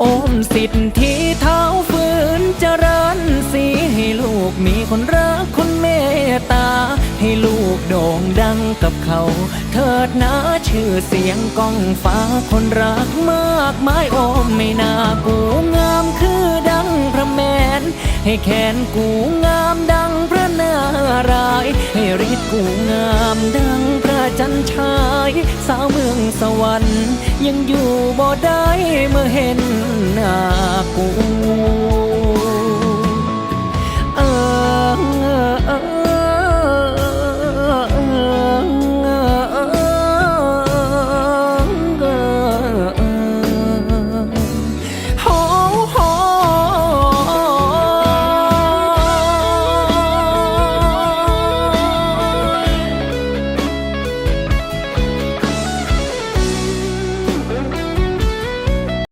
โอมสิทธิเท้าฝืนเจริญสีให้ลูกมีคนรักคนเมตตา ให้ลูกโด่งดังกับเขา เถิดนะชื่อเสียงก้องฟ้าคนรักมากมายโอมไม่น่ากูงามคือดังพระแมน ให้แขนกูงามดังพระนารายให้ฤทธิ์กูงามดังพระจันทร์ชาย สาวเมืองสวรรค์ยังอยู่บ่ได้เมื่อ Mmm.